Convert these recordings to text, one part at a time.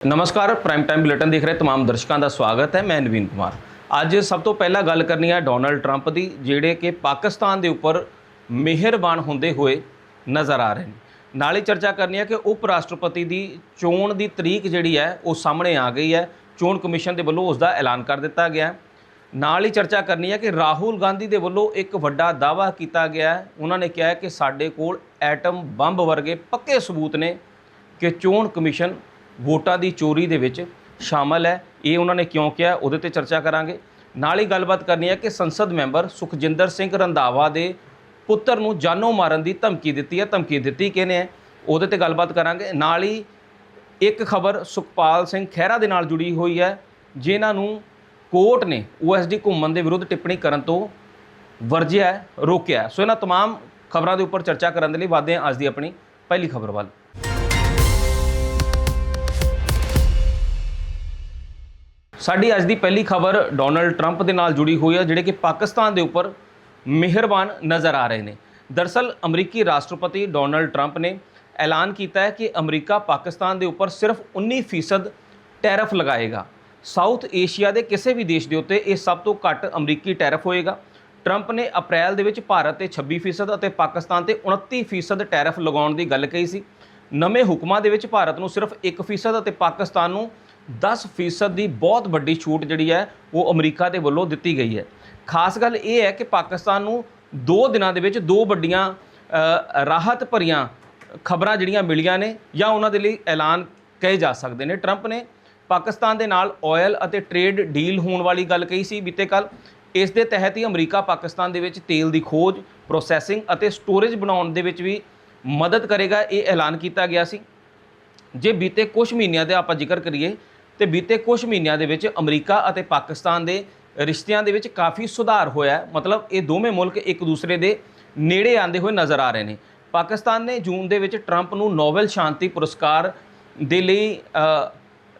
ਨਮਸਕਾਰ prime time bulletin ਦੇਖ ਰਹੇ तमाम ਦਰਸ਼ਕਾਂ ਦਾ ਸਵਾਗਤ ਹੈ ਮੈਂ ਨਵੀਨ ਕੁਮਾਰ ਅੱਜ ਸਭ ਤੋਂ ਪਹਿਲਾਂ ਗੱਲ ਕਰਨੀ ਹੈ ਡੋਨਲਡ ਟਰੰਪ ਦੀ ਜਿਹੜੇ ਕਿ ਪਾਕਿਸਤਾਨ ਦੇ ਉੱਪਰ ਮਿਹਰਬਾਨ ਹੁੰਦੇ ਹੋਏ ਨਜ਼ਰ ਆ ਰਹੇ ਨੇ ਨਾਲ ਹੀ ਚਰਚਾ ਕਰਨੀ ਹੈ ਕਿ ਉਪ ਰਾਸ਼ਟਰਪਤੀ ਦੀ ਚੋਣ ਦੀ ਤਰੀਕ ਜਿਹੜੀ ਹੈ ਉਹ ਸਾਹਮਣੇ ਆ ਗਈ ਹੈ ਚੋਣ ਕਮਿਸ਼ਨ ਦੇ ਵੱਲੋਂ ਉਸ ਦਾ ਐਲਾਨ ਕਰ ਦਿੱਤਾ ਗਿਆ ਹੈ ਨਾਲ ਹੀ ਚਰਚਾ ਕਰਨੀ ਹੈ ਕਿ ਰਾਹੁਲ ਗਾਂਧੀ ਦੇ ਵੱਲੋਂ ਇੱਕ ਵੱਡਾ ਦਾਅਵਾ ਕੀਤਾ ਗਿਆ ਹੈ ਉਹਨਾਂ ਨੇ ਕਿਹਾ ਹੈ ਕਿ ਸਾਡੇ ਕੋਲ ਐਟਮ ਬੰਬ ਵਰਗੇ ਪੱਕੇ ਸਬੂਤ ਨੇ ਕਿ ਚੋਣ ਕਮਿਸ਼ਨ ਵੋਟਾਂ ਦੀ ਚੋਰੀ ਦੇ ਵਿੱਚ ਸ਼ਾਮਲ ਹੈ ਇਹ ਉਹਨਾਂ ਨੇ ਕਿਉਂ ਕਿਹਾ ਉਹਦੇ ਤੇ ਚਰਚਾ ਕਰਾਂਗੇ ਨਾਲ ਹੀ ਗੱਲਬਾਤ ਕਰਨੀ ਹੈ ਕਿ ਸੰਸਦ ਮੈਂਬਰ ਸੁਖਜਿੰਦਰ ਸਿੰਘ ਰੰਧਾਵਾ ਦੇ ਪੁੱਤਰ ਨੂੰ ਜਾਨੋਂ ਮਾਰਨ ਦੀ ਧਮਕੀ ਦਿੱਤੀ ਹੈ ਧਮਕੀ ਦਿੱਤੀ ਕਿਹਨੇ ਹੈ ਉਹਦੇ ਤੇ ਗੱਲਬਾਤ ਕਰਾਂਗੇ ਨਾਲ ਹੀ ਇੱਕ ਖਬਰ ਸੁਖਪਾਲ ਸਿੰਘ ਖਹਿਰਾ ਦੇ ਨਾਲ ਜੁੜੀ ਹੋਈ ਹੈ ਜਿਨ੍ਹਾਂ ਨੂੰ ਕੋਰਟ ਨੇ ਓਐਸਡੀ ਘੁੰਮਣ ਦੇ ਵਿਰੁੱਧ ਟਿੱਪਣੀ ਕਰਨ ਤੋਂ ਵਰਜਿਆ ਹੈ, ਰੋਕਿਆ ਹੈ। ਸੋ ਇਹਨਾਂ तमाम ਖਬਰਾਂ ਦੇ ਉੱਪਰ ਚਰਚਾ ਕਰਨ ਦੇ ਲਈ ਵਾਧੇ ਹਾਂ ਅੱਜ ਦੀ ਆਪਣੀ ਪਹਿਲੀ ਖਬਰ ਵੱਲ ਸਾਡੀ ਅੱਜ ਦੀ ਪਹਿਲੀ ਖਬਰ ਡੋਨਲਡ ਟਰੰਪ ਦੇ ਨਾਲ ਜੁੜੀ ਹੋਈ ਹੈ, ਜਿਹੜੇ ਕਿ ਪਾਕਿਸਤਾਨ ਦੇ ਉੱਪਰ ਮਿਹਰਬਾਨ ਨਜ਼ਰ ਆ ਰਹੇ ਨੇ। ਦਰਸਲ, ਅਮਰੀਕੀ ਰਾਸ਼ਟਰਪਤੀ ਡੋਨਲਡ ਟਰੰਪ ਨੇ ਐਲਾਨ ਕੀਤਾ ਹੈ ਕਿ ਅਮਰੀਕਾ ਪਾਕਿਸਤਾਨ ਦੇ ਉੱਪਰ ਸਿਰਫ 19% ਟੈਰਫ ਲਗਾਏਗਾ। ਸਾਊਥ ਏਸ਼ੀਆ ਦੇ ਕਿਸੇ ਵੀ ਦੇਸ਼ ਦੇ ਉੱਤੇ ਇਹ ਸਭ ਤੋਂ ਘੱਟ ਅਮਰੀਕੀ ਟੈਰਫ ਹੋਏਗਾ। ਟਰੰਪ ਨੇ ਅਪ੍ਰੈਲ ਦੇ ਵਿੱਚ ਭਾਰਤ ਤੇ 26% ਅਤੇ ਪਾਕਿਸਤਾਨ ਤੇ 29% ਟੈਰਫ ਲਗਾਉਣ ਦੀ ਗੱਲ ਕਹੀ ਸੀ। ਨਵੇਂ ਹੁਕਮਾਂ ਦੇ ਵਿੱਚ ਭਾਰਤ ਨੂੰ ਸਿਰਫ 1% ਅਤੇ ਪਾਕਿਸਤਾਨ ਨੂੰ 10% ਦੀ ਬਹੁਤ ਵੱਡੀ ਛੂਟ ਜਿਹੜੀ ਹੈ ਉਹ ਅਮਰੀਕਾ ਦੇ ਵੱਲੋਂ ਦਿੱਤੀ ਗਈ ਹੈ। ਖਾਸ ਗੱਲ ਇਹ ਹੈ ਕਿ ਪਾਕਿਸਤਾਨ ਨੂੰ 2 ਦਿਨਾਂ ਦੇ ਵਿੱਚ ਦੋ ਵੱਡੀਆਂ ਰਾਹਤ ਭਰੀਆਂ ਖਬਰਾਂ ਜਿਹੜੀਆਂ ਮਿਲੀਆਂ ਨੇ ਜਾਂ ਉਹਨਾਂ ਦੇ ਲਈ ਐਲਾਨ ਕਹੇ ਜਾ ਸਕਦੇ ਨੇ। ਟਰੰਪ ਨੇ ਪਾਕਿਸਤਾਨ ਦੇ ਨਾਲ ਆਇਲ ਅਤੇ ਟ੍ਰੇਡ ਡੀਲ ਹੋਣ ਵਾਲੀ ਗੱਲ ਕਹੀ ਸੀ ਬੀਤੇ ਕੱਲ ਇਸ ਦੇ ਤਹਿਤ ਹੀ ਅਮਰੀਕਾ ਪਾਕਿਸਤਾਨ ਦੇ ਵਿੱਚ ਤੇਲ ਦੀ ਖੋਜ, ਪ੍ਰੋਸੈਸਿੰਗ ਅਤੇ ਸਟੋਰੇਜ ਬਣਾਉਣ ਦੇ ਵਿੱਚ ਵੀ ਮਦਦ ਕਰੇਗਾ, ਇਹ ਐਲਾਨ ਕੀਤਾ ਗਿਆ ਸੀ। ਜੇ ਬੀਤੇ ਕੁਝ ਮਹੀਨਿਆਂ ਦੇ ਆਪਾਂ ਜ਼ਿਕਰ ਕਰੀਏ ਤੇ ਬੀਤੇ ਕੁਝ ਮਹੀਨਿਆਂ ਦੇ ਵਿੱਚ ਅਮਰੀਕਾ ਅਤੇ ਪਾਕਿਸਤਾਨ ਦੇ ਰਿਸ਼ਤਿਆਂ ਦੇ ਵਿੱਚ ਕਾਫੀ ਸੁਧਾਰ ਹੋਇਆ ਹੈ। ਮਤਲਬ ਇਹ ਦੋਵੇਂ ਮੁਲਕ ਇੱਕ ਦੂਸਰੇ ਦੇ ਨੇੜੇ ਆਉਂਦੇ ਹੋਏ ਨਜ਼ਰ ਆ ਰਹੇ ਨੇ। ਪਾਕਿਸਤਾਨ ਨੇ ਜੂਨ ਦੇ ਵਿੱਚ ਟਰੰਪ ਨੂੰ ਨੋਬਲ ਸ਼ਾਂਤੀ ਪੁਰਸਕਾਰ ਦੇ ਲਈ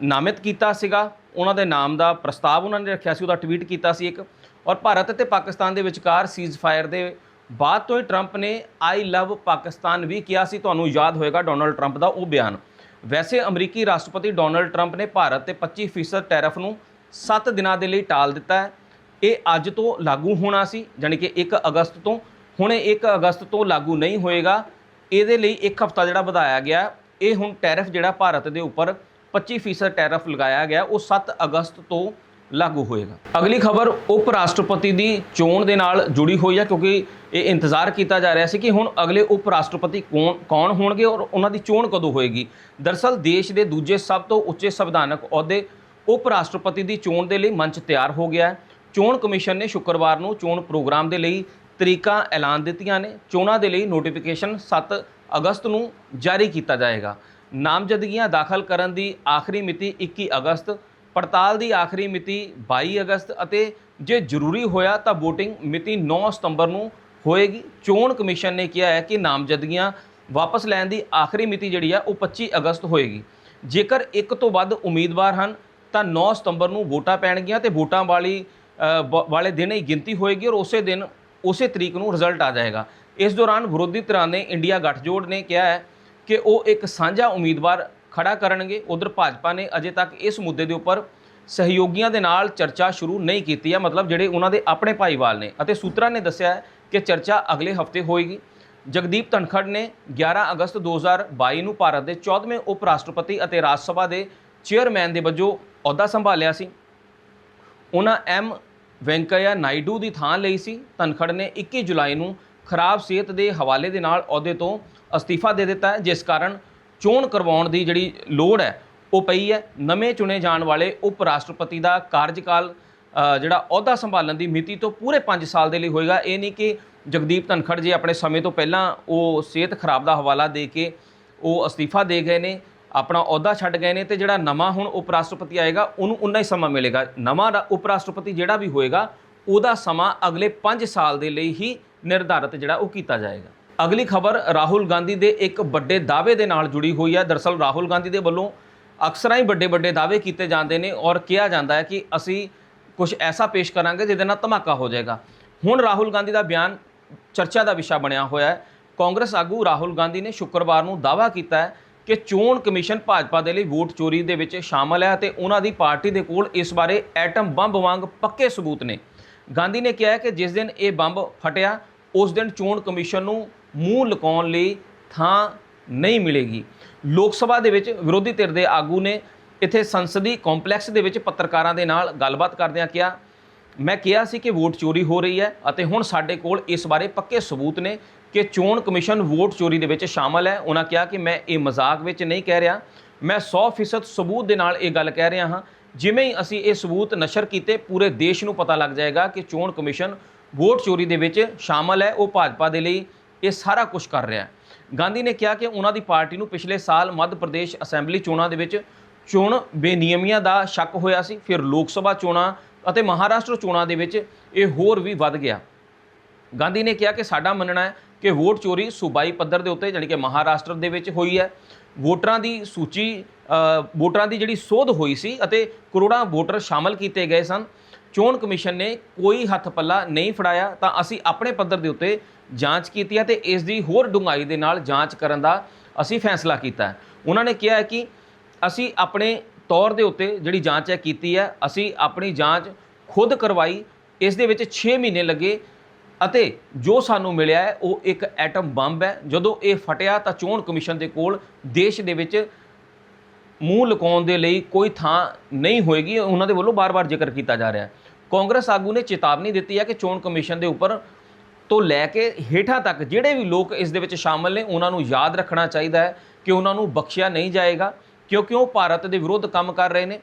ਨਾਮਿਤ ਕੀਤਾ ਸੀਗਾ। ਉਹਨਾਂ ਦੇ ਨਾਮ ਦਾ ਪ੍ਰਸਤਾਵ ਉਹਨਾਂ ਨੇ ਰੱਖਿਆ ਸੀ, ਉਹਦਾ ਟਵੀਟ ਕੀਤਾ ਸੀ ਇੱਕ। ਔਰ ਭਾਰਤ ਅਤੇ ਪਾਕਿਸਤਾਨ ਦੇ ਵਿਚਕਾਰ ਸੀਜ਼ਫਾਇਰ ਦੇ ਬਾਅਦ ਤੋਂ ਹੀ ਟਰੰਪ ਨੇ ਆਈ ਲਵ ਪਾਕਿਸਤਾਨ ਵੀ ਕਿਹਾ ਸੀ। ਤੁਹਾਨੂੰ ਯਾਦ ਹੋਏਗਾ ਡੋਨਲਡ ਟਰੰਪ ਦਾ ਉਹ ਬਿਆਨ। ਵੈਸੇ ਅਮਰੀਕੀ ਰਾਸ਼ਟਰਪਤੀ ਡੋਨਲਡ ਟਰੰਪ ਨੇ ਭਾਰਤ ਤੇ 25% ਟੈਰਫ ਨੂੰ 7 ਦਿਨਾਂ ਦੇ ਲਈ ਟਾਲ ਦਿੱਤਾ ਹੈ। ਇਹ ਅੱਜ ਤੋਂ ਲਾਗੂ ਹੋਣਾ ਸੀ ਯਾਨੀ ਕਿ 1 ਅਗਸਤ ਤੋਂ। ਹੁਣ ਇਹ 1 ਅਗਸਤ ਤੋਂ ਲਾਗੂ ਨਹੀਂ ਹੋਏਗਾ। ਇਹਦੇ ਲਈ ਇੱਕ ਹਫਤਾ ਜਿਹੜਾ ਵਧਾਇਆ ਗਿਆ ਇਹ ਹੁਣ ਟੈਰਫ ਜਿਹੜਾ ਭਾਰਤ ਦੇ ਉੱਪਰ 25% ਟੈਰਫ ਲਗਾਇਆ ਗਿਆ, ਉਹ 7 ਅਗਸਤ ਤੋਂ ਲਾਗੂ ਹੋਏਗਾ। ਅਗਲੀ ਖਬਰ ਉਪ ਰਾਸ਼ਟਰਪਤੀ ਦੀ ਚੋਣ ਦੇ ਨਾਲ ਜੁੜੀ ਹੋਈ ਹੈ, ਕਿਉਂਕਿ ਇਹ ਇੰਤਜ਼ਾਰ ਕੀਤਾ ਜਾ ਰਿਹਾ ਸੀ ਕਿ ਹੁਣ ਅਗਲੇ ਉਪ ਰਾਸ਼ਟਰਪਤੀ ਕੌਣ ਕੌਣ ਹੋਣਗੇ ਔਰ ਉਹਨਾਂ ਦੀ ਚੋਣ ਕਦੋਂ ਹੋਏਗੀ। ਦਰਸਲ ਦੇਸ਼ ਦੇ ਦੂਜੇ ਸਭ ਤੋਂ ਉੱਚੇ ਸੰਵਿਧਾਨਕ ਅਹੁਦੇ ਉਪ ਰਾਸ਼ਟਰਪਤੀ ਦੀ ਚੋਣ ਦੇ ਲਈ ਮੰਚ ਤਿਆਰ ਹੋ ਗਿਆ ਹੈ। ਚੋਣ ਕਮਿਸ਼ਨ ਨੇ ਸ਼ੁੱਕਰਵਾਰ ਨੂੰ ਚੋਣ ਪ੍ਰੋਗਰਾਮ ਦੇ ਲਈ ਤਰੀਕਾਂ ਐਲਾਨ ਦਿੱਤੀਆਂ ਨੇ। ਚੋਣਾਂ ਦੇ ਲਈ ਨੋਟੀਫਿਕੇਸ਼ਨ 7 ਅਗਸਤ ਨੂੰ ਜਾਰੀ ਕੀਤਾ ਜਾਏਗਾ। ਨਾਮਜ਼ਦਗੀਆਂ ਦਾਖਲ ਕਰਨ ਦੀ ਆਖਰੀ ਮਿਤੀ 21 ਅਗਸਤ, ਪੜਤਾਲ ਦੀ ਆਖਰੀ ਮਿਤੀ 22 ਅਗਸਤ ਅਤੇ ਜੇ ਜ਼ਰੂਰੀ ਹੋਇਆ ਤਾਂ VOTING ਮਿਤੀ 9 ਸਤੰਬਰ ਨੂੰ ਹੋਏਗੀ। ਚੋਣ ਕਮਿਸ਼ਨ ਨੇ ਕਿਹਾ ਹੈ ਕਿ ਨਾਮਜ਼ਦਗੀਆਂ ਵਾਪਸ ਲੈਣ ਦੀ ਆਖਰੀ ਮਿਤੀ ਜਿਹੜੀ ਆ, ਉਹ 25 ਅਗਸਤ ਹੋਏਗੀ। ਜੇਕਰ ਇੱਕ ਤੋਂ ਵੱਧ ਉਮੀਦਵਾਰ ਹਨ, ਤਾਂ 9 ਸਤੰਬਰ ਨੂੰ ਵੋਟਾਂ ਪੈਣਗੀਆਂ ਤੇ ਵੋਟਾਂ ਵਾਲੀ ਬ- ਵਾਲੇ ਦਿਨ ਹੀ ਗਿਣਤੀ ਹੋਏਗੀ ਔਰ ਉਸੇ ਦਿਨ, ਉਸੇ ਤਰੀਕ ਨੂੰ ਰਿਜ਼ਲਟ ਆ ਜਾਏਗਾ। ਇਸ ਦੌਰਾਨ ਵਿਰੋਧੀ ਧਿਰਾਂ ਨੇ ਇੰਡੀਆ ਗੱਠਜੋੜ ਨੇ ਕਿਹਾ ਹੈ ਕਿ ਉਹ ਇੱਕ ਸਾਂਝਾ ਉਮੀਦਵਾਰ ਖੜਾ ਕਰਨਗੇ। ਉਧਰ ਭਾਜਪਾ ਨੇ ਅਜੇ ਤੱਕ ਇਸ ਮੁੱਦੇ ਦੇ ਉੱਪਰ ਸਹਿਯੋਗੀਆਂ ਦੇ ਨਾਲ ਚਰਚਾ ਸ਼ੁਰੂ ਨਹੀਂ ਕੀਤੀ ਹੈ ਮਤਲਬ ਜਿਹੜੇ ਉਹਨਾਂ ਦੇ ਆਪਣੇ ਭਾਈਵਾਲ ਨੇ ਅਤੇ ਸੂਤਰਾਂ ਨੇ ਦੱਸਿਆ ਕਿ ਚਰਚਾ ਅਗਲੇ ਹਫ਼ਤੇ ਹੋਏਗੀ। ਜਗਦੀਪ ਧਨਖੜ ਨੇ 11 ਅਗਸਤ 2022 ਨੂੰ ਭਾਰਤ ਦੇ 14ਵੇਂ ਉਪ ਰਾਸ਼ਟਰਪਤੀ ਅਤੇ ਰਾਜ ਸਭਾ ਦੇ ਚੇਅਰਮੈਨ ਦੇ ਵਜੋਂ ਅਹੁਦਾ ਸੰਭਾਲਿਆ ਸੀ। ਉਹਨਾਂ ਐਮ ਵੈਂਕਈਆ ਨਾਇਡੂ ਦੀ ਥਾਂ ਲਈ ਸੀ। ਧਨਖੜ ਨੇ 21 ਜੁਲਾਈ ਨੂੰ ਖਰਾਬ ਸਿਹਤ ਦੇ ਹਵਾਲੇ ਦੇ ਨਾਲ ਅਹੁਦੇ ਤੋਂ ਅਸਤੀਫਾ ਦੇ ਦਿੱਤਾ ਜਿਸ ਕਾਰਨ ਚੋਣ ਕਰਵਾਉਣ ਦੀ ਜਿਹੜੀ ਲੋੜ ਹੈ, ਉਹ ਪਈ ਹੈ। ਨਵੇਂ ਚੁਣੇ ਜਾਣ ਵਾਲੇ ਉਪ ਰਾਸ਼ਟਰਪਤੀ ਦਾ ਕਾਰਜਕਾਲ ਜਿਹੜਾ ਅਹੁਦਾ ਸੰਭਾਲਣ ਦੀ ਮਿਤੀ ਤੋਂ ਪੂਰੇ 5 ਸਾਲ ਦੇ ਲਈ ਹੋਏਗਾ। ਇਹ ਨਹੀਂ ਕਿ ਜਗਦੀਪ ਧਨਖੜ ਜੀ ਆਪਣੇ ਸਮੇਂ ਤੋਂ ਪਹਿਲਾਂ ਉਹ ਸਿਹਤ ਖਰਾਬ ਦਾ ਹਵਾਲਾ ਦੇ ਕੇ ਉਹ ਅਸਤੀਫਾ ਦੇ ਗਏ ਨੇ, ਆਪਣਾ ਅਹੁਦਾ ਛੱਡ ਗਏ ਨੇ ਤੇ ਜਿਹੜਾ ਨਵਾਂ ਹੁਣ ਉਪ ਰਾਸ਼ਟਰਪਤੀ ਆਏਗਾ, ਉਹਨੂੰ ਉਨਾ ਹੀ ਸਮਾਂ ਮਿਲੇਗਾ। ਨਵਾਂ ਰਾ- ਉਪ ਰਾਸ਼ਟਰਪਤੀ ਜਿਹੜਾ ਵੀ ਹੋਏਗਾ, ਉਹਦਾ ਸਮਾਂ ਅਗਲੇ 5 ਸਾਲ ਦੇ ਲਈ ਹੀ ਨਿਰਧਾਰਤ ਜਿਹੜਾ ਉਹ ਕੀਤਾ ਜਾਏਗਾ। ਅਗਲੀ ਖਬਰ ਰਾਹੁਲ ਗਾਂਧੀ ਦੇ ਇੱਕ ਵੱਡੇ ਦਾਅਵੇ ਦੇ ਨਾਲ ਜੁੜੀ ਹੋਈ ਹੈ ਦਰਸਲ ਰਾਹੁਲ ਗਾਂਧੀ ਦੇ ਵੱਲੋਂ ਅਕਸਰਾਂ ਹੀ ਵੱਡੇ ਵੱਡੇ ਦਾਅਵੇ ਕੀਤੇ ਜਾਂਦੇ ਨੇ ਔਰ ਕਿਹਾ ਜਾਂਦਾ ਹੈ ਕਿ ਅਸੀਂ ਕੁਝ ਐਸਾ ਪੇਸ਼ ਕਰਾਂਗੇ ਜਿਹਦੇ ਨਾਲ ਧਮਾਕਾ ਹੋ ਜਾਏਗਾ। ਹੁਣ ਰਾਹੁਲ ਗਾਂਧੀ ਦਾ ਬਿਆਨ ਚਰਚਾ ਦਾ ਵਿਸ਼ਾ ਬਣਿਆ ਹੋਇਆ ਹੈ। ਕਾਂਗਰਸ ਆਗੂ ਰਾਹੁਲ ਗਾਂਧੀ ਨੇ ਸ਼ੁੱਕਰਵਾਰ ਨੂੰ ਦਾਅਵਾ ਕੀਤਾ ਹੈ ਕਿ ਚੋਣ ਕਮਿਸ਼ਨ ਭਾਜਪਾ ਦੇ ਲਈ ਵੋਟ ਚੋਰੀ ਦੇ ਵਿੱਚ ਸ਼ਾਮਲ ਹੈ ਅਤੇ ਉਹਨਾਂ ਦੀ ਪਾਰਟੀ ਦੇ ਕੋਲ ਇਸ ਬਾਰੇ ਐਟਮ ਬੰਬ ਵਾਂਗ ਪੱਕੇ ਸਬੂਤ ਨੇ। ਗਾਂਧੀ ਨੇ ਕਿਹਾ ਹੈ ਕਿ ਜਿਸ ਦਿਨ ਇਹ ਬੰਬ ਫਟਿਆ, ਉਸ ਦਿਨ ਚੋਣ ਕਮਿਸ਼ਨ ਨੂੰ ਮੂੰਹ ਲੁਕਾਉਣ ਲਈ ਥਾਂ ਨਹੀਂ ਮਿਲੇਗੀ। ਲੋਕ ਸਭਾ ਦੇ ਵਿੱਚ ਵਿਰੋਧੀ ਧਿਰ ਦੇ ਆਗੂ ਨੇ ਇੱਥੇ ਸੰਸਦੀ ਕੰਪਲੈਕਸ ਦੇ ਵਿੱਚ ਪੱਤਰਕਾਰਾਂ ਦੇ ਨਾਲ ਗੱਲਬਾਤ ਕਰਦਿਆਂ ਕਿਹਾ, ਮੈਂ ਕਿਹਾ ਸੀ ਕਿ ਵੋਟ ਚੋਰੀ ਹੋ ਰਹੀ ਹੈ ਅਤੇ ਹੁਣ ਸਾਡੇ ਕੋਲ ਇਸ ਬਾਰੇ ਪੱਕੇ ਸਬੂਤ ਨੇ ਕਿ ਚੋਣ ਕਮਿਸ਼ਨ ਵੋਟ ਚੋਰੀ ਦੇ ਵਿੱਚ ਸ਼ਾਮਲ ਹੈ। ਉਹਨਾਂ ਕਿਹਾ ਕਿ ਮੈਂ ਇਹ ਮਜ਼ਾਕ ਵਿੱਚ ਨਹੀਂ ਕਹਿ ਰਿਹਾ। ਮੈਂ 100% ਸਬੂਤ ਦੇ ਨਾਲ ਇਹ ਗੱਲ ਕਹਿ ਰਿਹਾ ਹਾਂ। ਜਿਵੇਂ ਹੀ ਅਸੀਂ ਇਹ ਸਬੂਤ ਨਸ਼ਰ ਕੀਤੇ, ਪੂਰੇ ਦੇਸ਼ ਨੂੰ ਪਤਾ ਲੱਗ ਜਾਏਗਾ ਕਿ ਚੋਣ ਕਮਿਸ਼ਨ ਵੋਟ ਚੋਰੀ ਦੇ ਵਿੱਚ ਸ਼ਾਮਲ ਹੈ। ਉਹ ਭਾਜਪਾ ਦੇ ਲਈ ਇਹ ਸਾਰਾ ਕੁਝ ਕਰ ਰਿਹਾ ਹੈ। ਗਾਂਧੀ ਨੇ ਕਿਹਾ ਕਿ ਉਹਨਾਂ ਦੀ ਪਾਰਟੀ ਨੂੰ ਪਿਛਲੇ ਸਾਲ ਮੱਧ ਪ੍ਰਦੇਸ਼ ਅਸੈਂਬਲੀ ਚੋਣਾਂ ਦੇ ਵਿੱਚ ਚੋਣ ਬੇਨਿਯਮੀਆਂ ਦਾ ਸ਼ੱਕ ਹੋਇਆ ਸੀ, ਫਿਰ ਲੋਕ ਸਭਾ ਚੋਣਾਂ ਅਤੇ ਮਹਾਰਾਸ਼ਟਰ ਚੋਣਾਂ ਦੇ ਵਿੱਚ ਇਹ ਹੋਰ ਵੀ ਵੱਧ ਗਿਆ। ਗਾਂਧੀ ਨੇ ਕਿਹਾ ਕਿ ਸਾਡਾ ਮੰਨਣਾ ਹੈ ਕਿ ਵੋਟ ਚੋਰੀ ਸੂਬਾਈ ਪੱਧਰ ਦੇ ਉੱਤੇ ਜਾਣੀ ਕਿ ਮਹਾਰਾਸ਼ਟਰ ਦੇ ਵਿੱਚ ਹੋਈ ਹੈ। ਵੋਟਰਾਂ ਦੀ ਸੂਚੀ ਵੋਟਰਾਂ ਦੀ ਜਿਹੜੀ ਸੋਧ ਹੋਈ ਸੀ ਅਤੇ ਕਰੋੜਾਂ ਵੋਟਰ ਸ਼ਾਮਲ ਕੀਤੇ ਗਏ ਸਨ। ਚੋਣ ਕਮਿਸ਼ਨ ਨੇ ਕੋਈ ਹੱਥ ਪੱਲਾ ਨਹੀਂ ਫੜਾਇਆ, ਤਾਂ ਅਸੀਂ ਆਪਣੇ ਪੱਧਰ ਦੇ ਉੱਤੇ ਜਾਂਚ ਕੀਤੀ ਹੈ ਤੇ ਇਸ ਦੀ ਹੋਰ ਡੂੰਘਾਈ ਦੇ ਨਾਲ ਜਾਂਚ ਕਰਨ ਦਾ ਅਸੀਂ ਫੈਸਲਾ ਕੀਤਾ ਹੈ। ਉਹਨਾਂ ਨੇ ਕਿਹਾ ਹੈ ਕਿ ਅਸੀਂ ਆਪਣੇ ਤੌਰ ਦੇ ਉੱਤੇ ਜਿਹੜੀ ਜਾਂਚ ਹੈ ਕੀਤੀ ਹੈ, ਅਸੀਂ ਆਪਣੀ ਜਾਂਚ ਖੁਦ ਕਰਵਾਈ, ਇਸ ਦੇ ਵਿੱਚ 6 ਮਹੀਨੇ ਲੱਗੇ ਅਤੇ ਜੋ ਸਾਨੂੰ ਮਿਲਿਆ ਹੈ, ਉਹ ਇੱਕ ਐਟਮ ਬੰਬ ਹੈ। ਜਦੋਂ ਇਹ ਫਟਿਆ ਤਾਂ ਚੋਣ ਕਮਿਸ਼ਨ ਦੇ ਕੋਲ ਦੇਸ਼ ਦੇ ਵਿੱਚ ਮੂੰਹ ਲੁਕਾਉਣ ਦੇ ਲਈ ਕੋਈ ਥਾਂ ਨਹੀਂ ਹੋਏਗੀ, ਉਹਨਾਂ ਦੇ ਵੱਲੋਂ ਬਾਰ-ਬਾਰ ਜ਼ਿਕਰ ਕੀਤਾ ਜਾ ਰਿਹਾ ਹੈ। ਕਾਂਗਰਸ ਆਗੂ ਨੇ ਚੇਤਾਵਨੀ ਦਿੱਤੀ ਹੈ ਕਿ ਚੋਣ ਕਮਿਸ਼ਨ ਦੇ ਉੱਪਰ ਤੋਂ ਲੈ ਕੇ ਹੇਠਾਂ ਤੱਕ ਜਿਹੜੇ ਵੀ ਲੋਕ ਇਸ ਦੇ ਵਿੱਚ ਸ਼ਾਮਲ ਨੇ, ਉਹਨਾਂ ਨੂੰ ਯਾਦ ਰੱਖਣਾ ਚਾਹੀਦਾ ਹੈ ਕਿ ਉਹਨਾਂ ਨੂੰ ਬਖਸ਼ਿਆ ਨਹੀਂ ਜਾਏਗਾ। ਕਿਉਂਕਿ ਉਹ ਭਾਰਤ ਦੇ ਵਿਰੁੱਧ ਕੰਮ ਕਰ ਰਹੇ ਨੇ।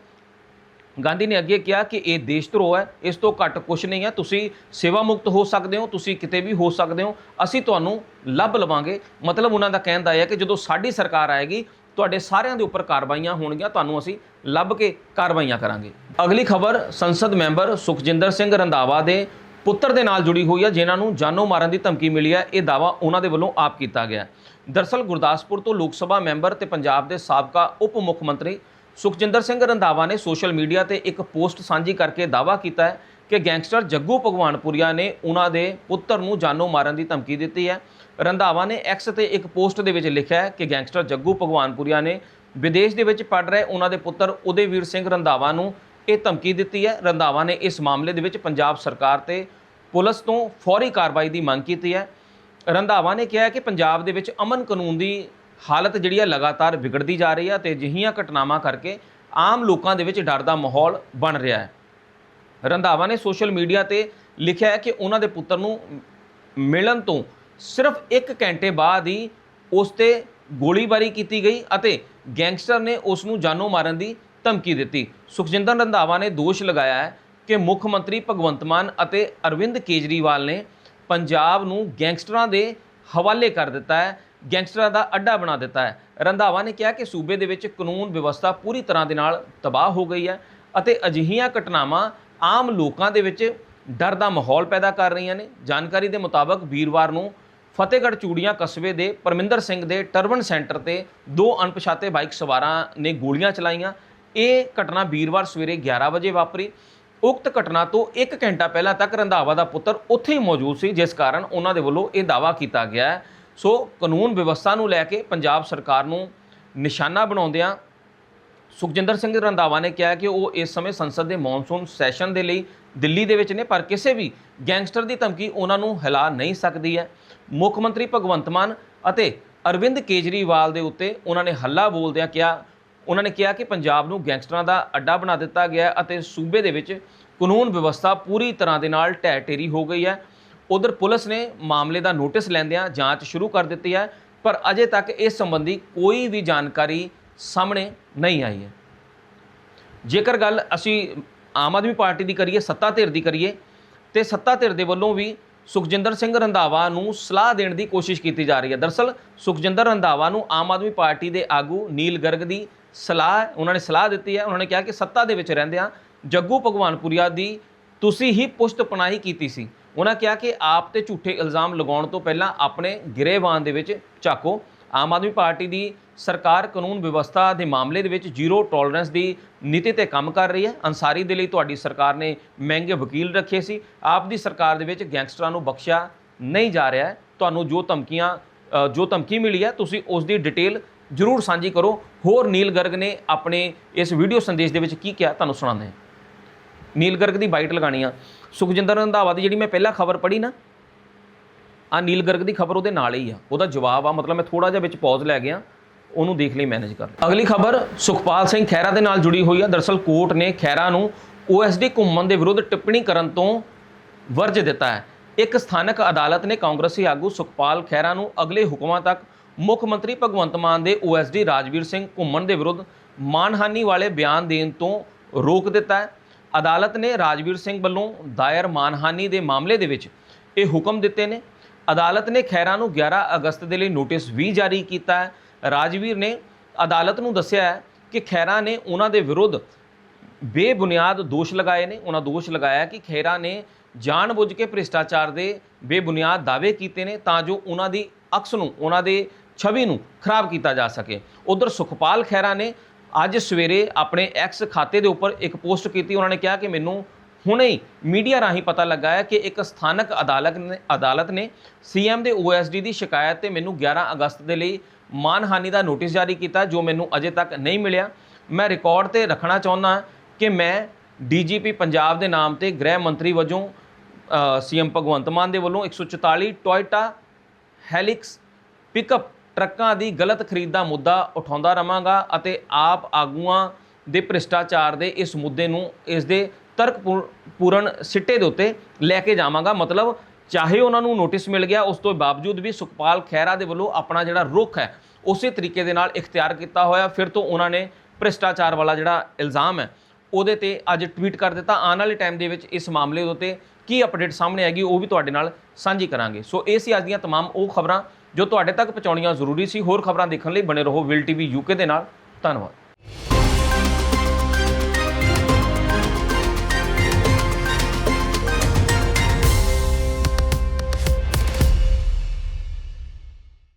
ਗਾਂਧੀ ਨੇ ਅੱਗੇ ਕਿਹਾ ਕਿ ਇਹ ਦੇਸ਼ ਧਰੋਹ ਹੈ, ਇਸ ਤੋਂ ਘੱਟ ਕੁਝ ਨਹੀਂ ਹੈ। ਤੁਸੀਂ ਸੇਵਾ ਮੁਕਤ ਹੋ ਸਕਦੇ ਹੋ, ਤੁਸੀਂ ਕਿਤੇ ਵੀ ਹੋ ਸਕਦੇ ਹੋ। ਅਸੀਂ ਤੁਹਾਨੂੰ ਲੱਭ ਲਵਾਂਗੇ। ਮਤਲਬ ਉਹਨਾਂ ਦਾ ਕਹਿਣ ਦਾ ਇਹ ਹੈ ਕਿ ਜਦੋਂ ਸਾਡੀ ਸਰਕਾਰ ਆਏਗੀ, ਤੁਹਾਡੇ ਸਾਰਿਆਂ ਦੇ ਉੱਪਰ ਕਾਰਵਾਈਆਂ ਹੋਣਗੀਆਂ, ਤੁਹਾਨੂੰ ਅਸੀਂ ਲੱਭ ਕੇ ਕਾਰਵਾਈਆਂ ਕਰਾਂਗੇ। ਅਗਲੀ ਖਬਰ, ਸੰਸਦ ਮੈਂਬਰ ਸੁਖਜਿੰਦਰ ਸਿੰਘ ਰੰਧਾਵਾ ਦੇ ਪੁੱਤਰ ਦੇ ਨਾਲ ਜੁੜੀ ਹੋਈ ਹੈ, ਜਿਨ੍ਹਾਂ ਨੂੰ ਜਾਨੋਂ ਮਾਰਨ ਦੀ ਧਮਕੀ ਮਿਲੀ ਹੈ। ਇਹ ਦਾਵਾ ਉਹਨਾਂ ਦੇ ਵੱਲੋਂ ਆਪ ਕੀਤਾ ਗਿਆ ਹੈ। ਦਰਸਲ ਗੁਰਦਾਸਪੁਰ ਤੋਂ ਲੋਕ ਸਭਾ ਮੈਂਬਰ ਤੇ ਪੰਜਾਬ ਦੇ ਸਾਬਕਾ ਉਪ ਮੁੱਖ ਮੰਤਰੀ ਸੁਖਜਿੰਦਰ ਸਿੰਘ ਰੰਧਾਵਾ ਨੇ ਸੋਸ਼ਲ ਮੀਡੀਆ ਤੇ ਇੱਕ ਪੋਸਟ ਸਾਂਝੀ ਕਰਕੇ ਦਾਵਾ ਕੀਤਾ ਹੈ ਕਿ ਗੈਂਗਸਟਰ ਜੱਗੂ ਭਗਵਾਨਪੁਰੀਆ ਨੇ ਉਹਨਾਂ ਦੇ ਪੁੱਤਰ ਨੂੰ ਜਾਨੋਂ ਮਾਰਨ ਦੀ ਧਮਕੀ ਦਿੱਤੀ ਹੈ। ਰੰਧਾਵਾ ਨੇ ਐਕਸ ਤੇ ਇੱਕ ਪੋਸਟ ਦੇ ਵਿੱਚ ਲਿਖਿਆ ਹੈ ਕਿ ਗੈਂਗਸਟਰ ਜੱਗੂ ਭਗਵਾਨਪੁਰੀਆ ਨੇ ਵਿਦੇਸ਼ ਦੇ ਵਿੱਚ ਪੜ ਰਹੇ ਉਹਨਾਂ ਦੇ ਪੁੱਤਰ ਉਦੇਵੀਰ ਸਿੰਘ ਰੰਧਾਵਾ ਨੂੰ ਇਹ ਧਮਕੀ ਦਿੱਤੀ ਹੈ। ਰੰਧਾਵਾ ਨੇ ਇਸ ਮਾਮਲੇ ਦੇ ਵਿੱਚ ਪੰਜਾਬ ਸਰਕਾਰ ਤੇ ਪੁਲਿਸ ਤੋਂ ਫੌਰੀ ਕਾਰਵਾਈ ਦੀ ਮੰਗ ਕੀਤੀ ਹੈ। ਰੰਧਾਵਾ ਨੇ ਕਿਹਾ ਕਿ ਪੰਜਾਬ ਦੇ ਵਿੱਚ ਅਮਨ ਕਾਨੂੰਨ ਦੀ ਹਾਲਤ ਜਿਹੜੀ ਹੈ ਲਗਾਤਾਰ ਵਿਗੜਦੀ ਜਾ ਰਹੀ ਹੈ ਤੇ ਅਜਿਹੀਆਂ ਘਟਨਾਵਾਂ ਕਰਕੇ ਆਮ ਲੋਕਾਂ ਦੇ ਵਿੱਚ ਡਰ ਦਾ ਮਾਹੌਲ ਬਣ ਰਿਹਾ ਹੈ। ਰੰਧਾਵਾ ਨੇ ਸੋਸ਼ਲ ਮੀਡੀਆ ਤੇ ਲਿਖਿਆ ਹੈ ਕਿ ਉਹਨਾਂ ਦੇ ਪੁੱਤਰ ਨੂੰ ਮਿਲਣ ਤੋਂ ਸਿਰਫ 1 ਘੰਟੇ ਬਾਅਦ ਹੀ ਉਸ ਤੇ ਗੋਲੀਬਾਰੀ ਕੀਤੀ ਗਈ ਅਤੇ ਗੈਂਗਸਟਰ ਨੇ ਉਸ ਨੂੰ ਜਾਨੋਂ ਮਾਰਨ ਦੀ ਧਮਕੀ ਦਿੱਤੀ। ਸੁਖਜਿੰਦਰ ਰੰਧਾਵਾ ਨੇ ਦੋਸ਼ ਲਗਾਇਆ ਹੈ ਕਿ ਮੁੱਖ ਮੰਤਰੀ ਭਗਵੰਤ ਮਾਨ ਅਤੇ ਅਰਵਿੰਦ ਕੇਜਰੀਵਾਲ ਨੇ ਪੰਜਾਬ ਨੂੰ ਗੈਂਗਸਟਰਾਂ ਦੇ ਹਵਾਲੇ ਕਰ ਦਿੱਤਾ ਹੈ, ਗੈਂਗਸਟਰਾਂ ਦਾ ਅੱਡਾ ਬਣਾ ਦਿੱਤਾ ਹੈ। ਰੰਧਾਵਾ ਨੇ ਕਿਹਾ ਕਿ ਸੂਬੇ ਦੇ ਵਿੱਚ ਕਾਨੂੰਨ ਵਿਵਸਥਾ ਪੂਰੀ ਤਰ੍ਹਾਂ ਦੇ ਨਾਲ ਤਬਾਹ ਹੋ ਗਈ ਹੈ ਅਤੇ ਅਜਿਹੀਆਂ ਘਟਨਾਵਾਂ ਆਮ ਲੋਕਾਂ ਦੇ ਵਿੱਚ ਡਰ ਦਾ ਮਾਹੌਲ ਪੈਦਾ ਕਰ ਰਹੀਆਂ ਨੇ। ਜਾਣਕਾਰੀ ਦੇ ਮੁਤਾਬਕ ਵੀਰਵਾਰ ਨੂੰ ਫਤਿਹਗੜ੍ਹ ਚੂੜੀਆਂ ਕਸਬੇ ਦੇ ਪਰਮਿੰਦਰ ਸਿੰਘ ਦੇ ਟਰਬਨ ਸੈਂਟਰ ਤੇ ਦੋ ਅਣਪਛਾਤੇ ਬਾਈਕ ਸਵਾਰਾਂ ਨੇ ਗੋਲੀਆਂ ਚਲਾਈਆਂ। ਇਹ ਘਟਨਾ ਵੀਰਵਾਰ ਸਵੇਰੇ 11 ਵਜੇ ਵਾਪਰੀ। ਉਕਤ ਘਟਨਾ ਤੋਂ 1 ਘੰਟਾ ਪਹਿਲਾਂ ਤੱਕ ਰੰਧਾਵਾ ਦਾ ਪੁੱਤਰ ਉੱਥੇ ਹੀ ਮੌਜੂਦ ਸੀ, ਜਿਸ ਕਾਰਨ ਉਹਨਾਂ ਦੇ ਵੱਲੋਂ ਇਹ ਦਾਅਵਾ ਕੀਤਾ ਗਿਆ ਹੈ। ਸੋ ਕਾਨੂੰਨ ਵਿਵਸਥਾ ਨੂੰ ਲੈ ਕੇ ਪੰਜਾਬ ਸਰਕਾਰ ਨੂੰ ਨਿਸ਼ਾਨਾ ਬਣਾਉਂਦਿਆਂ ਸੁਖਜਿੰਦਰ ਸਿੰਘ ਰੰਧਾਵਾ ਨੇ ਕਿਹਾ ਕਿ ਉਹ ਇਸ ਸਮੇਂ ਸੰਸਦ ਦੇ ਮੌਨਸੂਨ ਸੈਸ਼ਨ ਦੇ ਲਈ ਦਿੱਲੀ ਦੇ ਵਿੱਚ ਨੇ, ਪਰ ਕਿਸੇ ਵੀ ਗੈਂਗਸਟਰ ਦੀ ਧਮਕੀ ਉਹਨਾਂ ਨੂੰ ਹਿਲਾ ਨਹੀਂ ਸਕਦੀ ਹੈ। ਮੁੱਖ ਮੰਤਰੀ ਭਗਵੰਤ ਮਾਨ ਅਤੇ ਅਰਵਿੰਦ ਕੇਜਰੀਵਾਲ ਦੇ ਉੱਤੇ ਉਹਨਾਂ ਨੇ ਹੱਲਾ ਬੋਲਦਿਆਂ ਕਿਹਾ ਉਹਨਾਂ ਨੇ ਕਿਹਾ ਕਿ ਪੰਜਾਬ ਨੂੰ ਗੈਂਗਸਟਰਾਂ ਦਾ ਅੱਡਾ ਬਣਾ ਦਿੱਤਾ ਗਿਆ ਅਤੇ ਸੂਬੇ ਦੇ ਵਿੱਚ ਕਾਨੂੰਨ ਵਿਵਸਥਾ ਪੂਰੀ ਤਰ੍ਹਾਂ ਦੇ ਨਾਲ ਢਹਿ ਢੇਰੀ ਹੋ ਗਈ ਹੈ। ਉਧਰ ਪੁਲਿਸ ਨੇ ਮਾਮਲੇ ਦਾ ਨੋਟਿਸ ਲੈਂਦਿਆਂ ਜਾਂਚ ਸ਼ੁਰੂ ਕਰ ਦਿੱਤੀ ਹੈ, ਪਰ ਅਜੇ ਤੱਕ ਇਸ ਸੰਬੰਧੀ ਕੋਈ ਵੀ ਜਾਣਕਾਰੀ ਸਾਹਮਣੇ ਨਹੀਂ ਆਈ ਹੈ। ਜੇਕਰ ਗੱਲ ਅਸੀਂ ਆਮ ਆਦਮੀ ਪਾਰਟੀ ਦੀ ਕਰੀਏ, ਸੱਤਾ ਧਿਰ ਦੀ ਕਰੀਏ, ਤੇ ਸੱਤਾ ਧਿਰ ਦੇ ਵੱਲੋਂ ਵੀ ਸੁਖਜਿੰਦਰ ਸਿੰਘ ਰੰਧਾਵਾ ਨੂੰ ਸਲਾਹ ਦੇਣ ਦੀ ਕੋਸ਼ਿਸ਼ ਕੀਤੀ ਜਾ ਰਹੀ ਹੈ। ਦਰਸਲ, ਸੁਖਜਿੰਦਰ ਰੰਧਾਵਾ ਨੂੰ ਆਮ ਆਦਮੀ ਪਾਰਟੀ ਦੇ ਆਗੂ ਨੀਲ ਗਰਗ ਦੀ ਸਲਾਹ, ਉਹਨਾਂ ਨੇ ਸਲਾਹ ਦਿੱਤੀ ਹੈ, ਉਹਨਾਂ ਨੇ ਕਿਹਾ ਕਿ ਸੱਤਾ ਦੇ ਵਿੱਚ ਰਹਿੰਦਿਆਂ ਜੱਗੂ ਭਗਵਾਨਪੁਰੀਆ ਦੀ ਤੁਸੀਂ ਹੀ ਪੁਸ਼ਤ ਪਨਾਹੀ ਕੀਤੀ ਸੀ। ਉਹਨਾਂ ਕਿਹਾ ਕਿ ਆਪ ਤੇ ਝੂਠੇ ਇਲਜ਼ਾਮ ਲਗਾਉਣ ਤੋਂ ਪਹਿਲਾਂ ਆਪਣੇ ਗਿਰੇਵਾਨ ਦੇ ਵਿੱਚ ਝਾਕੋ। ਆਮ ਆਦਮੀ ਪਾਰਟੀ ਦੀ ਸਰਕਾਰ ਕਾਨੂੰਨ ਵਿਵਸਥਾ ਦੇ ਮਾਮਲੇ ਦੇ ਵਿੱਚ ਜ਼ੀਰੋ ਟੋਲਰੈਂਸ ਦੀ ਨੀਤੀ ਤੇ ਕੰਮ ਕਰ ਰਹੀ ਹੈ। ਅਨਸਾਰੀ ਦੇ ਲਈ ਤੁਹਾਡੀ ਸਰਕਾਰ ਨੇ ਮਹਿੰਗੇ ਵਕੀਲ ਰੱਖੇ ਸੀ। ਆਪ ਦੀ ਸਰਕਾਰ ਦੇ ਵਿੱਚ ਗੈਂਗਸਟਰਾਂ ਨੂੰ ਬਖਸ਼ਿਆ ਨਹੀਂ ਜਾ ਰਿਹਾ ਤੁਹਾਨੂੰ ਜੋ ਧਮਕੀਆਂ ਜੋ ਧਮਕੀ ਮਿਲੀ ਹੈ, ਤੁਸੀਂ ਉਸ ਦੀ ਡਿਟੇਲ ਜਰੂਰ ਸਾਂਝੀ ਕਰੋ। ਹੋਰ ਨੀਲ ਗਰਗ ਨੇ ਆਪਣੇ ਇਸ ਵੀਡੀਓ ਸੰਦੇਸ਼ ਦੇ ਵਿੱਚ ਕੀ ਕਿਹਾ ਤੁਹਾਨੂੰ ਸੁਣਾਉਂਦੇ ਹਾਂ। ਨੀਲ ਗਰਗ ਦੀ ਬਾਈਟ ਲਗਾਣੀ ਆ। ਸੁਖਜਿੰਦਰ ਰੰਧਾਵਾ ਦੀ ਜਿਹੜੀ ਮੈਂ ਪਹਿਲਾਂ ਖਬਰ ਪੜ੍ਹੀ ਨਾ ਆ ਨੀਲ ਗਰਗ ਦੀ ਖਬਰ ਉਹਦੇ ਨਾਲ ਹੀ ਆ। ਉਹਦਾ ਜਵਾਬ ਆ, ਮਤਲਬ ਮੈਂ ਥੋੜਾ ਜਿਹਾ ਵਿੱਚ ਪੌਜ਼ ਲੈ ਗਿਆ, ਉਹਨੂੰ ਦੇਖ ਲਈ ਮੈਨੇਜ ਕਰ ਲਿਆ। ਅਗਲੀ ਖਬਰ, ਸੁਖਪਾਲ ਸਿੰਘ ਖਹਿਰਾ ਦੇ ਨਾਲ ਜੁੜੀ ਹੋਈ ਆ। ਦਰਸਲ ਕੋਰਟ ਨੇ ਖਹਿਰਾ ਨੂੰ ਓਐਸਡੀ ਘੁੰਮਣ ਦੇ ਵਿਰੁੱਧ ਟਿੱਪਣੀ ਕਰਨ ਤੋਂ ਵਰਜ ਦਿੱਤਾ ਹੈ। ਇੱਕ ਸਥਾਨਕ ਅਦਾਲਤ ਨੇ ਕਾਂਗਰਸੀ ਆਗੂ ਸੁਖਪਾਲ ਖਹਿਰਾ ਨੂੰ ਅਗਲੇ ਹੁਕਮਾਂ ਤੱਕ ਮੁੱਖ ਮੰਤਰੀ ਭਗਵੰਤ ਮਾਨ ਦੇ ਓਐਸਡੀ ਰਾਜਵੀਰ ਸਿੰਘ ਘੁੰਮਣ ਦੇ ਵਿਰੁੱਧ ਮਾਨਹਾਨੀ ਵਾਲੇ ਬਿਆਨ ਦੇਣ ਤੋਂ ਰੋਕ ਦਿੱਤਾ ਹੈ। ਅਦਾਲਤ ਨੇ ਰਾਜਵੀਰ ਸਿੰਘ ਵੱਲੋਂ ਦਾਇਰ ਮਾਨਹਾਨੀ ਦੇ ਮਾਮਲੇ ਦੇ ਵਿੱਚ ਇਹ ਹੁਕਮ ਦਿੱਤੇ ਨੇ। ਅਦਾਲਤ ਨੇ ਖੈਰਾ ਨੂੰ 11 ਅਗਸਤ ਦੇ ਲਈ ਨੋਟਿਸ ਵੀ ਜਾਰੀ ਕੀਤਾ ਹੈ। ਰਾਜਵੀਰ ਨੇ ਅਦਾਲਤ ਨੂੰ ਦੱਸਿਆ ਹੈ ਕਿ ਖੈਰਾ ਨੇ ਉਹਨਾਂ ਦੇ ਵਿਰੁੱਧ ਬੇਬੁਨਿਆਦ ਦੋਸ਼ ਲਗਾਏ ਨੇ। ਉਹਨਾਂ ਦੋਸ਼ ਲਗਾਇਆ ਕਿ ਖੇਰਾ ਨੇ ਜਾਣਬੁੱਝ ਕੇ ਭ੍ਰਿਸ਼ਟਾਚਾਰ ਦੇ ਬੇਬੁਨਿਆਦ ਦਾਅਵੇ ਕੀਤੇ ਨੇ ਤਾਂ ਜੋ ਉਹਨਾਂ ਦੀ ਅਕਸ ਨੂੰ, ਉਹਨਾਂ ਦੇ ਛਵੀ ਨੂੰ ਖਰਾਬ ਕੀਤਾ ਜਾ ਸਕੇ। ਉਧਰ ਸੁਖਪਾਲ ਖਹਿਰਾ ਨੇ ਅੱਜ ਸਵੇਰੇ ਆਪਣੇ ਐਕਸ ਖਾਤੇ ਦੇ ਉੱਪਰ ਇੱਕ ਪੋਸਟ ਕੀਤੀ। ਉਹਨਾਂ ਨੇ ਕਿਹਾ ਕਿ ਮੈਨੂੰ ਹੁਣੇ ਹੀ ਮੀਡੀਆ ਰਾਹੀਂ ਪਤਾ ਲੱਗਾ ਹੈ ਕਿ ਇੱਕ ਸਥਾਨਕ ਅਦਾਲਤ ਨੇ ਅਦਾਲਤ ਨੇ ਸੀਐਮ ਦੇ ਓਐਸਡੀ ਦੀ ਸ਼ਿਕਾਇਤ ਤੇ ਮੈਨੂੰ 11 ਅਗਸਤ ਦੇ ਲਈ ਮਾਨਹਾਨੀ ਦਾ ਨੋਟਿਸ ਜਾਰੀ ਕੀਤਾ, ਜੋ ਮੈਨੂੰ ਅਜੇ ਤੱਕ ਨਹੀਂ ਮਿਲਿਆ। ਮੈਂ ਰਿਕਾਰਡ ਤੇ ਰੱਖਣਾ ਚਾਹੁੰਦਾ ਕਿ ਮੈਂ ਡੀਜੀਪੀ ਪੰਜਾਬ ਦੇ ਨਾਮ ਤੇ ਗ੍ਰਹਿ ਮੰਤਰੀ ਵਜੋਂ ਸੀਐਮ ਭਗਵੰਤ ਮਾਨ ਦੇ ਵੱਲੋਂ 144 ਟੋਇਟਾ ਹੈਲਿਕਸ ਪਿਕਅਪ ਟਰੱਕਾਂ ਦੀ ਗਲਤ ਖਰੀਦ ਦਾ ਮੁੱਦਾ ਉਠਾਉਂਦਾ ਰਵਾਂਗਾ ਅਤੇ ਆਪ ਆਗੂਆਂ ਦੇ ਭ੍ਰਿਸ਼ਟਾਚਾਰ ਦੇ ਇਸ ਮੁੱਦੇ ਨੂੰ ਇਸ ਦੇ ਤਰਕ ਪੂਰਨ ਸਿੱਟੇ ਦੇ ਉੱਤੇ ਲੈ ਕੇ ਜਾਵਾਂਗਾ ਮਤਲਬ ਚਾਹੇ ਉਹਨਾਂ ਨੂੰ ਨੋਟਿਸ ਮਿਲ ਗਿਆ ਉਸ ਤੋਂ ਬਾਵਜੂਦ ਵੀ ਸੁਖਪਾਲ ਖਹਿਰਾ ਦੇ ਵੱਲੋਂ ਆਪਣਾ ਜਿਹੜਾ ਰੁਖ ਹੈ ਉਸੇ ਤਰੀਕੇ ਦੇ ਨਾਲ ਇਖਤਿਆਰ ਕੀਤਾ ਹੋਇਆ ਫਿਰ ਤੋਂ ਉਹਨਾਂ ਨੇ ਭ੍ਰਿਸ਼ਟਾਚਾਰ ਵਾਲਾ ਜਿਹੜਾ ਇਲਜ਼ਾਮ ਹੈ ਉਹਦੇ ਤੇ ਅੱਜ ਟਵੀਟ ਕਰ ਦਿੱਤਾ ਆਉਣ ਵਾਲੇ ਟਾਈਮ ਦੇ ਵਿੱਚ ਇਸ ਮਾਮਲੇ ਦੇ ਉੱਤੇ ਕੀ ਅਪਡੇਟ ਸਾਹਮਣੇ ਆਏਗੀ ਉਹ ਵੀ ਤੁਹਾਡੇ ਨਾਲ ਸਾਂਝੀ ਕਰਾਂਗੇ ਸੋ ਇਹ ਸੀ ਅੱਜ ਦੀਆਂ तमाम ਉਹ ਖਬਰਾਂ ਜੋ ਤੁਹਾਡੇ ਤੱਕ ਪਹੁੰਚਾਉਣੀਆਂ ਜ਼ਰੂਰੀ ਸੀ, ਹੋਰ ਖਬਰਾਂ ਦੇਖਣ ਲਈ ਬਣੇ ਰਹੋ ਵਿਲ ਟੀਵੀ ਯੂਕੇ ਦੇ ਨਾਲ। ਧੰਨਵਾਦ।